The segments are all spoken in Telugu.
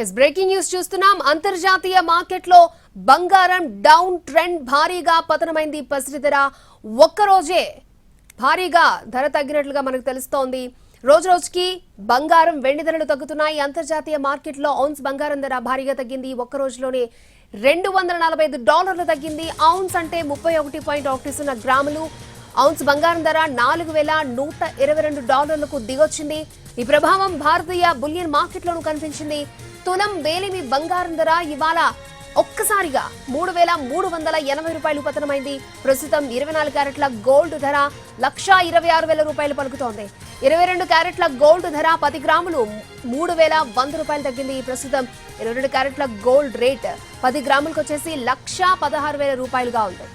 ఎస్ బ్రేకింగ్ న్యూస్ చూస్తున్నాం. అంతర్జాతీయ మార్కెట్లో బంగారం డౌన్ ట్రెండ్ భారీగా పతనమైంది. పరిస్థితి ధర ఒక్కరోజే భారీగా ధర తగ్గినట్లుగా మనకు తెలుస్తోంది. రోజు రోజుకి బంగారం వెండి ధరలు తగ్గుతున్నాయి. అంతర్జాతీయ మార్కెట్లో ఔన్స్ బంగారం ధర భారీగా తగ్గింది. ఒక్క రోజులోనే రెండు వందల నలభై ఐదు డాలర్లు తగ్గింది. ఔన్స్ అంటే ముప్పై ఒకటి పాయింట్ ఒకటి సున్నా గ్రాములు. ఔన్స్ బంగారం ధర నాలుగు వేల నూట ఇరవై రెండు డాలర్లకు దిగొచ్చింది. ఈ ప్రభావం భారతీయ బులియన్ మార్కెట్లోనూ కనిపించింది. తులం వేలిమి బంగారం ధర ఇవాళ ఒక్కసారిగా మూడు వేల మూడు వందల ఎనభై రూపాయలు పతనమైంది. ప్రస్తుతం ఇరవై నాలుగు క్యారెట్ల గోల్డ్ ధర లక్షా ఇరవై ఆరు వేల రూపాయలు పలుకుతోంది. ఇరవై రెండు క్యారెట్ల గోల్డ్ ధర పది గ్రాములు మూడు వేల వంద రూపాయలు తగ్గింది. ప్రస్తుతం ఇరవై రెండు క్యారెట్ల గోల్డ్ రేట్ పది గ్రాములకు వచ్చేసి లక్షా పదహారు వేల రూపాయలుగా ఉంది.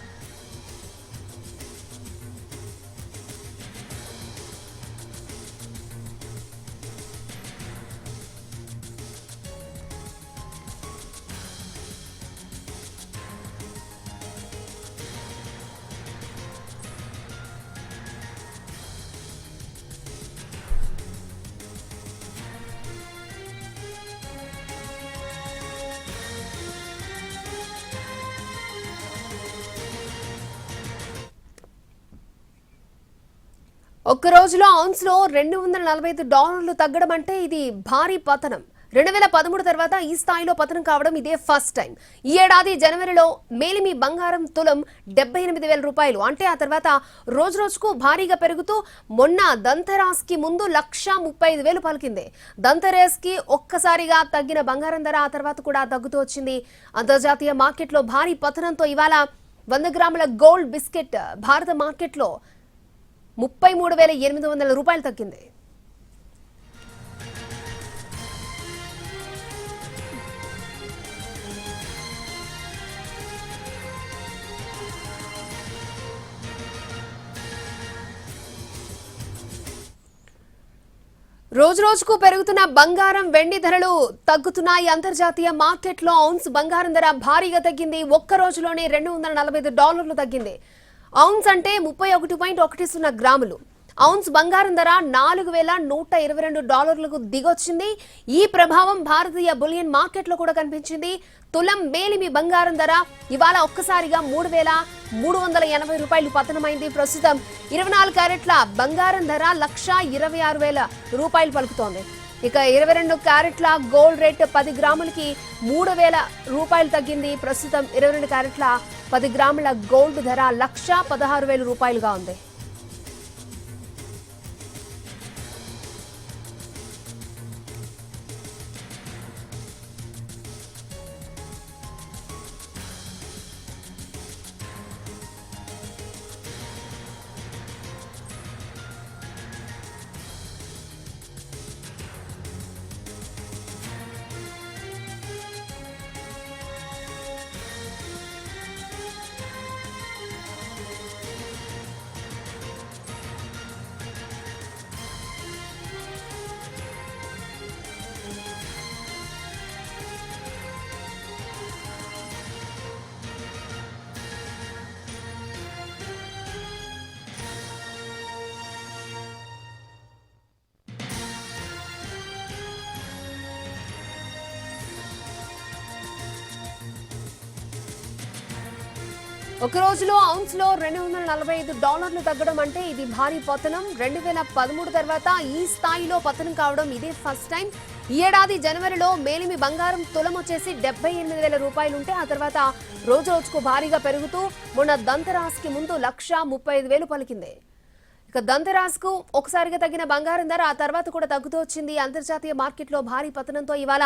ఒక్క రోజులో ఔన్స్లో రెండు వందల నలభై ఐదు డాలర్లు తగ్గడం అంటే ఇది భారీ పతనం. రెండు వేల పదమూడు తర్వాత ఈ స్థాయిలో పతనం కావడం ఇదే ఫస్ట్ టైం. ఈ ఏడాది జనవరిలో మేలిమి బంగారం తులం డెబ్బై ఎనిమిది వేల రూపాయలు. అంటే ఆ తర్వాత రోజు రోజుకు భారీగా పెరుగుతూ మొన్న దంతరాస్కి ముందు లక్ష ముప్పై ఐదు వేలు పలికింది. దంతరేస్కి ఒక్కసారిగా తగ్గిన బంగారం ధర ఆ తర్వాత కూడా తగ్గుతూ వచ్చింది. అంతర్జాతీయ మార్కెట్లో భారీ పతనంతో ఇవాళ వంద గ్రాముల గోల్డ్ బిస్కెట్ భారత మార్కెట్లో ముప్పై మూడు వేల ఎనిమిది వందల రూపాయలు తగ్గింది. రోజు రోజుకు పెరుగుతున్న బంగారం వెండి ధరలు తగ్గుతున్నాయి. అంతర్జాతీయ మార్కెట్లో ఔన్స్ బంగారం ధర భారీగా తగ్గింది. ఒక్క రోజులోనే రెండు వందల నలభై ఐదు డాలర్లు తగ్గింది. ఔన్స్ అంటే ముప్పై ఒకటి పాయింట్ ఒకటి సున్నా గ్రాములు. ఔన్స్ బంగారం ధర నాలుగు వేల నూట ఇరవై రెండు డాలర్లకు దిగొచ్చింది. ఈ ప్రభావం భారతీయ బులియన్ మార్కెట్లో కూడా కనిపించింది. తులం మేలిమి బంగారం ధర ఇవాళ ఒక్కసారిగా మూడు వేల మూడు వందల ఎనభై రూపాయలు పతనమైంది. ప్రస్తుతం ఇరవై నాలుగు క్యారెట్ల బంగారం ధర లక్ష ఇరవై ఆరు వేల రూపాయలు పలుకుతోంది. ఇక ఇరవై రెండు క్యారెట్ల గోల్డ్ రేట్ పది గ్రాములకి మూడు వేల రూపాయలు తగ్గింది. ప్రస్తుతం ఇరవై రెండు క్యారెట్ల పది గ్రాముల గోల్డ్ ధర లక్ష పదహారు వేల రూపాయలుగా ఉంది. ఒక రోజులో ఔన్స్లో రెండు వందల నలభై ఐదు డాలర్లు తగ్గడం అంటే ఇది భారీ పతనం. రెండు వేల పదమూడు తర్వాత ఈ స్థాయిలో పతనం కావడం ఇదే ఫస్ట్ టైం. ఈ ఏడాది జనవరిలో మేలిమి బంగారం తులం వచ్చేసి డెబ్బై ఎనిమిది వేల రూపాయలు ఉంటే ఆ తర్వాత రోజు రోజుకు భారీగా పెరుగుతూ మొన్న దంతరాస్కి ముందు లక్ష ముప్పై ఐదు వేలు పలికింది. ఇక దంతరాస్కు ఒకసారిగా తగ్గిన బంగారం ధర ఆ తర్వాత కూడా తగ్గుతూ వచ్చింది. అంతర్జాతీయ మార్కెట్లో భారీ పతనంతో ఇవాళ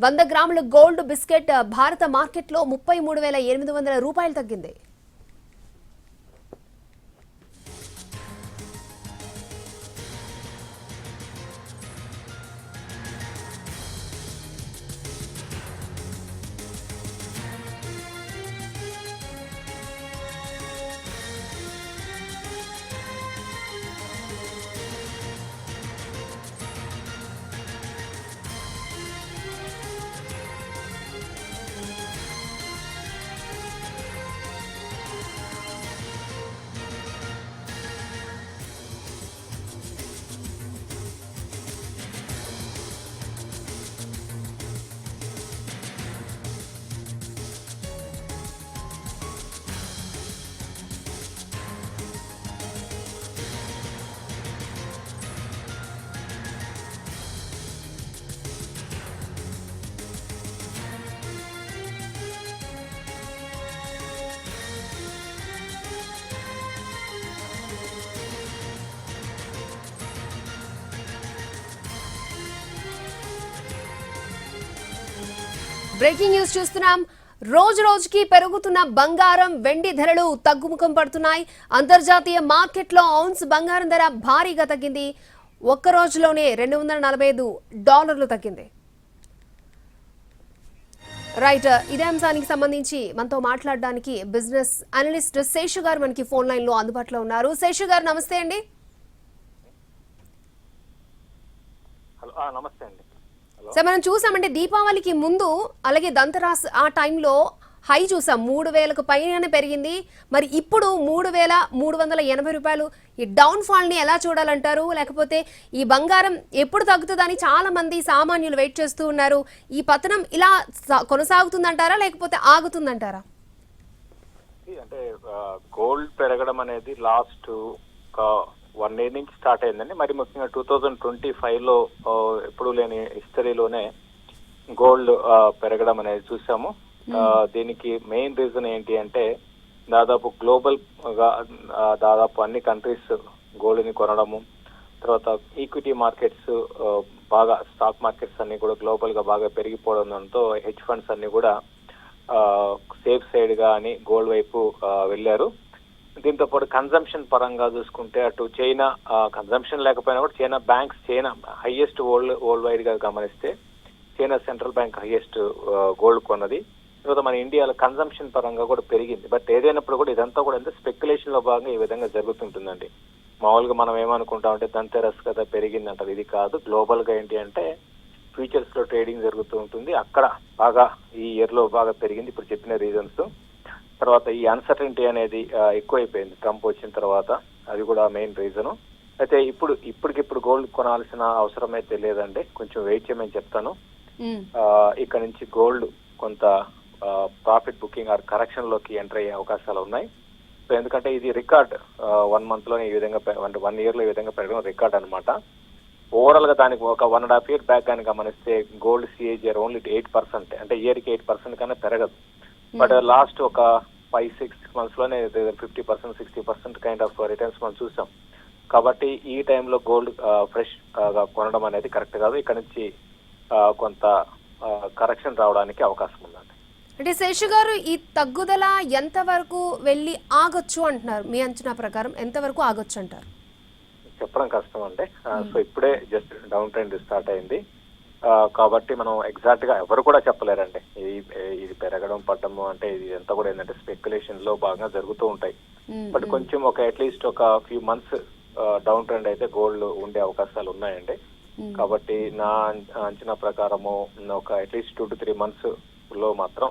వంద గ్రాముల గోల్డ్ బిస్కెట్ భారత మార్కెట్లో ముప్పై మూడు వేల ఎనిమిది వందల రూపాయలు తగ్గింది. బ్రేకింగ్ న్యూస్ చూస్తున్నాం. రోజు రోజుకి పెరుగుతున్న బంగారం వెండి ధరలు తగ్గుముఖం పడుతున్నాయి. అంతర్జాతీయ మార్కెట్లో ఔన్స్ బంగారం ధర భారీగా తగ్గింది. ఒక్క రోజులోనే రెండు వందల నలభై ఐదు డాలర్లు తగ్గింది. రైట్ ఇదే అంశానికి సంబంధించి మనతో మాట్లాడడానికి బిజినెస్ అనలిస్ట్ శేషు గారు మనకి ఫోన్ లైన్లో అందుబాటులో ఉన్నారు. శేషు గారు నమస్తే అండి. నమస్తే అండి. సార్ మనం చూసామంటే దీపావళికి ముందు అలాగే దంతరాస్ ఆ టైంలో హై చూసాం. మూడు వేలకు పైన పెరిగింది. మరి ఇప్పుడు మూడు వేల మూడు వందల ఎనభై రూపాయలు. ఈ డౌన్ ఫాల్ని ఎలా చూడాలంటారు? లేకపోతే ఈ బంగారం ఎప్పుడు తగ్గుతుందని చాలా మంది సామాన్యులు వెయిట్ చేస్తూ ఉన్నారు. ఈ పతనం ఇలా సా- కొనసాగుతుందంటారా? లేకపోతే ఆగుతుందంటారా? అంటే గోల్డ్ పెరగడం అనేది లాస్ట్ వన్ ఇయర్ నుంచి స్టార్ట్ అయిందండి. మరి ముఖ్యంగా టూ థౌజండ్ ట్వంటీ ఫైవ్లో ఎప్పుడు లేని హిస్టరీలోనే గోల్డ్ పెరగడం అనేది చూసాము. దీనికి మెయిన్ రీజన్ ఏంటి అంటే దాదాపు గ్లోబల్గా దాదాపు అన్ని కంట్రీస్ గోల్డ్ని కొనడము తర్వాత ఈక్విటీ మార్కెట్స్ బాగా స్టాక్ మార్కెట్స్ అన్ని కూడా గ్లోబల్గా బాగా పెరిగిపోవడంతో హెచ్ ఫండ్స్ అన్ని కూడా సేఫ్ సైడ్గా అని గోల్డ్ వైపు వెళ్ళారు. దీంతో పాటు కన్జంప్షన్ పరంగా చూసుకుంటే అటు చైనా కన్జంప్షన్ లేకపోయినా కూడా China banks China highest world world వైడ్గా గమనిస్తే China central bank highest gold కొన్నది. తర్వాత మన ఇండియాలో కన్జంప్షన్ పరంగా కూడా పెరిగింది. బట్ ఏదైనప్పుడు కూడా ఇదంతా కూడా అంటే స్పెక్యులేషన్లో భాగంగా ఈ విధంగా జరుగుతుంటుందండి. మామూలుగా మనం ఏమనుకుంటామంటే దంతెరస్ కదా పెరిగింది అంటారు ఇది కాదు. గ్లోబల్గా ఏంటి అంటే ఫ్యూచర్స్లో ట్రేడింగ్ జరుగుతూ ఉంటుంది. అక్కడ బాగా ఈ ఇయర్లో బాగా పెరిగింది. ఇప్పుడు చెప్పిన రీజన్స్ తర్వాత ఈ అన్సర్టనిటీ అనేది ఎక్కువైపోయింది. ట్రంప్ వచ్చిన తర్వాత అది కూడా మెయిన్ రీజన్ అయితే ఇప్పుడు ఇప్పటికిప్పుడు గోల్డ్ కొనాల్సిన అవసరం అయితే లేదండి కొంచెం వెయిట్ చేయమని చెప్తాను. ఇక్కడ నుంచి గోల్డ్ కొంత ప్రాఫిట్ బుకింగ్ ఆర్ కరెక్షన్లోకి ఎంటర్ అయ్యే అవకాశాలు ఉన్నాయి. సో ఎందుకంటే ఇది రికార్డ్ వన్ మంత్లోనే ఈ విధంగా అంటే వన్ ఇయర్లో ఈ విధంగా పెరగడం రికార్డ్ అన్నమాట. ఓవరాల్గా దానికి ఒక one and half year back కానీ గమనిస్తే gold CAGR only eight percent అంటే ఇయర్కి ఎయిట్ పర్సెంట్ కన్నా పెరగదు. బట్ లాస్ట్ ఒక five six మంత్స్లోనే fifty percent sixty percent kind of returns మనం చూసాం. కాబట్టి ఈ టైంలో గోల్డ్ ఫ్రెష్గా కొనడం అనేది కరెక్ట్ కాదు. ఇక్కడ నుంచి కొంత కరెక్షన్ రావడానికి అవకాశం ఉందండి. అంటే శేషు గారు ఈ తగ్గుదల ఎంతవరకు వెళ్ళి ఆగొచ్చు అంటున్నారు? మీ అంచనా ప్రకారం ఎంతవరకు ఆగొచ్చు అంటారు? చెప్పడం కష్టం అండి. సో ఇప్పుడే జస్ట్ డౌన్ ట్రెండ్ స్టార్ట్ అయింది. కాబట్టి మనం ఎగ్జాక్ట్గా ఎవరు కూడా చెప్పలేరండి. ఇది ఇది పెరగడం పడ్డము అంటే ఇది ఎంత కూడా ఏంటంటే స్పెక్యులేషన్లో బాగా జరుగుతూ ఉంటాయి. బట్ కొంచెం ఒక అట్లీస్ట్ ఒక ఫ్యూ మంత్స్ డౌన్ ట్రెండ్ అయితే గోల్డ్ ఉండే అవకాశాలు ఉన్నాయండి. కాబట్టి నా అంచనా ప్రకారము ఒక అట్లీస్ట్ టూ టు త్రీ మంత్స్లో మాత్రం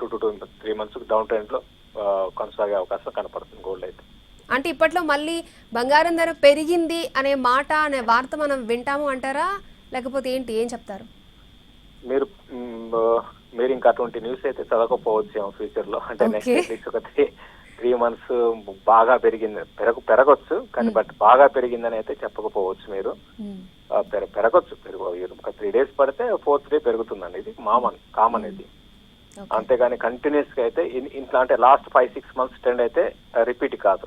two two two three months down ట్రెండ్లో కొనసాగే అవకాశం కనపడుతుంది గోల్డ్ అయితే. అంటే ఇప్పట్లో మళ్ళీ బంగారం ధర పెరిగింది అనే మాట అనే వార్త మనం వింటాము అంటారా? లేకపోతే ఏంటి? ఏం చెప్తారు? మీరు మీరు ఇంకా అటువంటి న్యూస్ అయితే చదవకపోవచ్చు ఫ్యూచర్లో అంటే నెక్స్ట్. అట్లీస్ట్ ఒక త్రీ త్రీ మంత్స్ బాగా పెరిగింది. పెరగ పెరగొచ్చు కానీ బట్ బాగా పెరిగిందని అయితే చెప్పకపోవచ్చు మీరు. పెరగొచ్చు. పెరుగు ఒక త్రీ డేస్ పడితే ఫోర్త్ డే పెరుగుతుందండి. ఇది మామన్ కామన్ ఇది. అంతేగాని కంటిన్యూస్గా అయితే ఇంట్లో అంటే last five six months trend అయితే రిపీట్ కాదు.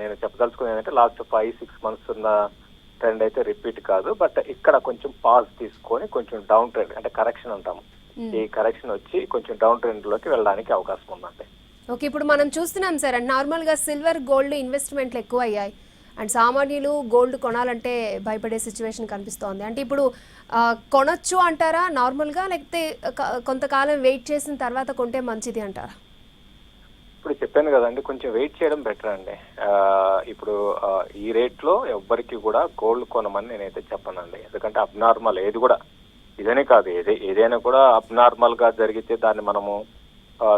నేను చెప్పదలుచుకునేది ఏంటంటే లాస్ట్ ఫైవ్ సిక్స్ మంత్స్ ఉన్న ట్రెండ్ అయితే రిపీట్ కాదు బట్ ఇక్కడ కొంచెం పాజ్ తీసుకొని కొంచెం డౌన్ ట్రెండ్ అంటే కరెక్షన్ అంటాము. ఈ కరెక్షన్ వచ్చి కొంచెం డౌన్ ట్రెండ్లోకి వెళ్ళడానికి అవకాశం ఉందండి. ఓకే ఇప్పుడు మనం చూస్తున్నాం సార్ అండ్ నార్మల్గా సిల్వర్ గోల్డ్ ఇన్వెస్ట్మెంట్లు ఎక్కువ అయ్యాయి అండ్ సామాన్యులు గోల్డ్ కొనాలంటే భయపడే సిచ్యువేషన్ కనిపిస్తోంది. అంటే ఇప్పుడు కొనొచ్చు అంటారా? నార్మల్గా లేకపోతే కొంతకాలం వెయిట్ చేసిన తర్వాత కొంటే మంచిది అంటారా? ఇప్పుడు చెప్పాను కదండి కొంచెం వెయిట్ చేయడం బెటర్ అండి. ఇప్పుడు ఈ రేట్లో ఎవ్వరికి కూడా గోల్డ్ కొనమని నేనైతే చెప్పనండి. ఎందుకంటే అబ్నార్మల్ ఏది కూడా ఇదనే కాదు ఏదే ఏదైనా కూడా అబ్నార్మల్గా జరిగితే దాన్ని మనము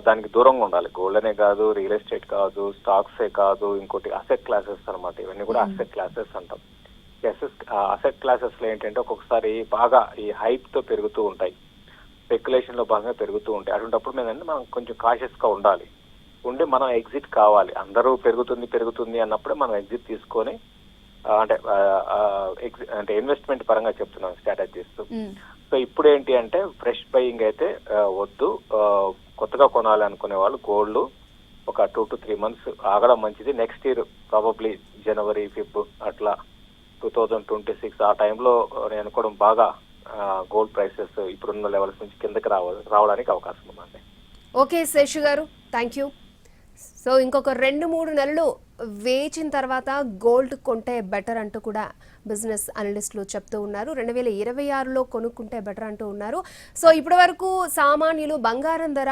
దానికి దూరంగా ఉండాలి. గోల్డ్ అనే కాదు రియల్ ఎస్టేట్ కాదు స్టాక్సే కాదు ఇంకోటి అసెట్ క్లాసెస్ అన్నమాట. ఇవన్నీ కూడా అసెట్ క్లాసెస్ అంటాం. అసెట్ అసెట్ క్లాసెస్లో ఏంటంటే ఒక్కొక్కసారి బాగా ఈ హైప్తో పెరుగుతూ ఉంటాయి. స్పెక్యులేషన్లో భాగంగా పెరుగుతూ ఉంటాయి. అటువంటిప్పుడు ఏంటంటే మనం కొంచెం కాషియస్గా ఉండాలి. ఉండి మనం ఎగ్జిట్ కావాలి. అందరూ పెరుగుతుంది పెరుగుతుంది అన్నప్పుడే మనం ఎగ్జిట్ తీసుకొని అంటే అంటే ఇన్వెస్ట్మెంట్ పరంగా చెప్తున్నాం స్ట్రాటజీస్ సో ఇప్పుడు ఏంటి అంటే ఫ్రెష్ బయింగ్ అయితే వద్దు. కొత్తగా కొనాలి అనుకునే వాళ్ళు గోల్డ్ ఒక టూ టు త్రీ మంత్స్ ఆగడం మంచిది. Next year probably January Feb అట్లా టూ థౌజండ్ ట్వంటీ సిక్స్ ఆ టైంలో నేను అనుకోవడం బాగా గోల్డ్ ప్రైసెస్ ఇప్పుడున్న లెవెల్స్ నుంచి కిందకి రావ రావడానికి అవకాశం ఉందండి. ఓకే శేషు గారు థ్యాంక్ యూ సో ఇంకొక రెండు మూడు నెలలు వేచిన తర్వాత గోల్డ్ కొంటే బెటర్ అంటూ కూడా బిజినెస్ అనలిస్టులు చెప్తూ ఉన్నారు. రెండు వేల ఇరవై ఆరులో కొనుక్కుంటే బెటర్ అంటూ ఉన్నారు. సో ఇప్పటి వరకు సామాన్యులు బంగారం ధర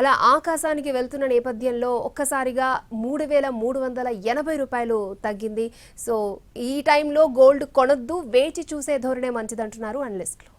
అలా ఆకాశానికి వెళ్తున్న నేపథ్యంలో ఒక్కసారిగా మూడు వేల మూడు వందల ఎనభై రూపాయలు తగ్గింది. సో ఈ టైంలో గోల్డ్ కొనొద్దు వేచి చూసే ధోరణే మంచిదంటున్నారు అనలిస్టులు.